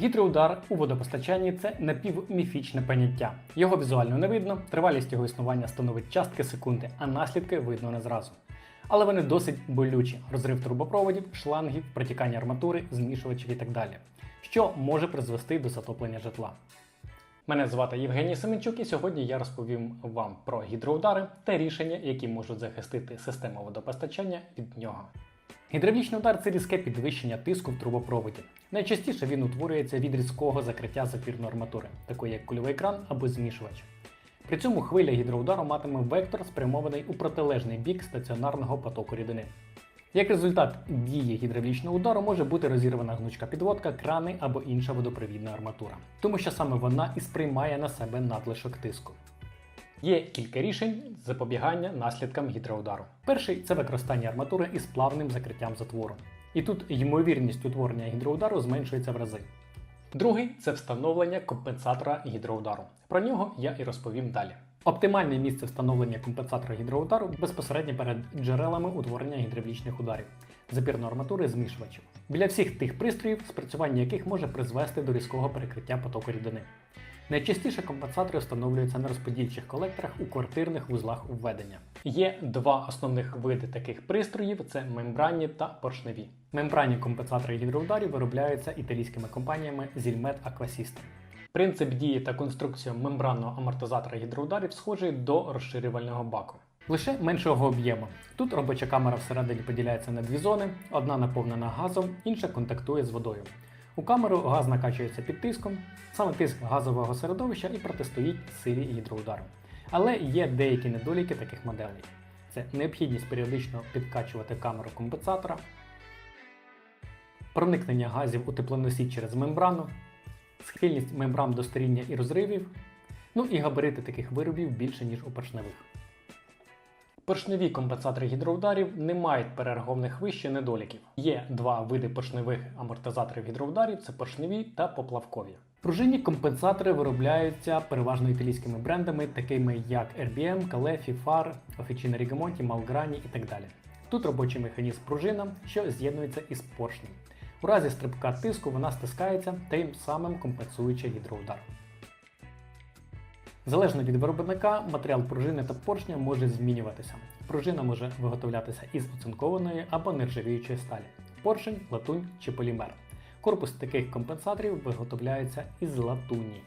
Гідроудар у водопостачанні це напівміфічне поняття. Його візуально не видно, тривалість його існування становить частки секунди, а наслідки видно не зразу. Але вони досить болючі: розрив трубопроводів, шлангів, протікання арматури, змішувачів і так далі, що може призвести до затоплення житла. Мене звати Євгеній Семенчук, і сьогодні я розповім вам про гідроудари та рішення, які можуть захистити систему водопостачання від нього. Гідравлічний удар це різке підвищення тиску в трубопроводі. Найчастіше він утворюється від різкого закриття запірної арматури, такої як кульовий кран або змішувач. При цьому хвиля гідроудару матиме вектор, спрямований у протилежний бік стаціонарного потоку рідини. Як результат дії гідравлічного удару може бути розірвана гнучка підводка, крани або інша водопровідна арматура, тому що саме вона і сприймає на себе надлишок тиску. Є кілька рішень запобігання наслідкам гідроудару. Перший це використання арматури із плавним закриттям затвору. І тут ймовірність утворення гідроудару зменшується в рази. Другий це встановлення компенсатора гідроудару. Про нього я і розповім далі. Оптимальне місце встановлення компенсатора гідроудару безпосередньо перед джерелами утворення гідравлічних ударів, запірної арматури змішувачів. Біля всіх тих пристроїв, спрацювання яких може призвести до різкого перекриття потоку рідини. Найчастіше компенсатори встановлюються на розподільчих колекторах у квартирних вузлах введення. Є два основних види таких пристроїв: це мембранні та поршневі. Мембранні компенсатори гідроударів виробляються італійськими компаніями Zilmet Aquasystem. Принцип дії та конструкція мембранного амортизатора гідроударів схожий до розширювального баку. Лише меншого об'єму. Тут робоча камера всередині поділяється на дві зони: одна наповнена газом, інша контактує з водою. У камеру газ накачується під тиском, саме тиск газового середовища і протистоїть силі гідроудару. Але є деякі недоліки таких моделей: це необхідність періодично підкачувати камеру компенсатора, проникнення газів у теплоносій через мембрану, схильність мембран до старіння і розривів, ну і габарити таких виробів більше, ніж у поршневих. Поршневі компенсатори гідроударів не мають перераховних вище недоліків. Є два види поршневих амортизаторів гідроударів це поршневі та поплавкові. Пружинні компенсатори виробляються переважно італійськими брендами, такими як RBM, Calefi, FAR, Officina Rigamonti, Malgrani і так далі. Тут робочий механізм пружина, що з'єднується із поршнем. У разі стрибка тиску вона стискається, тим самим компенсуючи гідроудар. Залежно від виробника, матеріал пружини та поршня може змінюватися. Пружина може виготовлятися із оцинкованої або нержавіючої сталі, поршень, латунь чи полімер. Корпус таких компенсаторів виготовляється із латуні.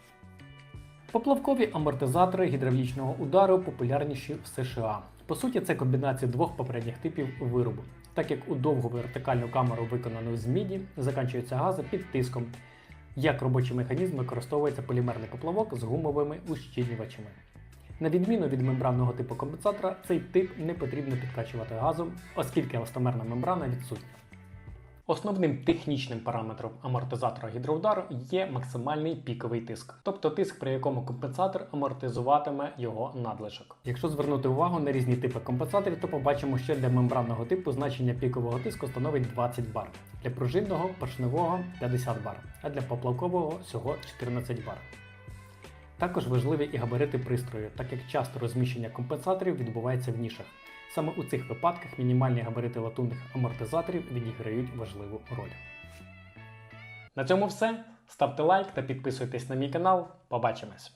Поплавкові амортизатори гідравлічного удару популярніші в США. По суті, це комбінація двох попередніх типів виробу. Так як у довгу вертикальну камеру, виконану з міді, заканчуються гази під тиском. Як робочий механізм використовується полімерний поплавок з гумовими ущільнювачами. На відміну від мембранного типу компенсатора, цей тип не потрібно підкачувати газом, оскільки еластомерна мембрана відсутня. Основним технічним параметром амортизатора гідроудару є максимальний піковий тиск, тобто тиск, при якому компенсатор амортизуватиме його надлишок. Якщо звернути увагу на різні типи компенсаторів, то побачимо, що для мембранного типу значення пікового тиску становить 20 бар, для пружинного поршневого 50 бар, а для поплавкового всього 14 бар. Також важливі і габарити пристрою, так як часто розміщення компенсаторів відбувається в нішах. Саме у цих випадках мінімальні габарити латунних амортизаторів відіграють важливу роль. На цьому все. Ставте лайк та підписуйтесь на мій канал. Побачимось!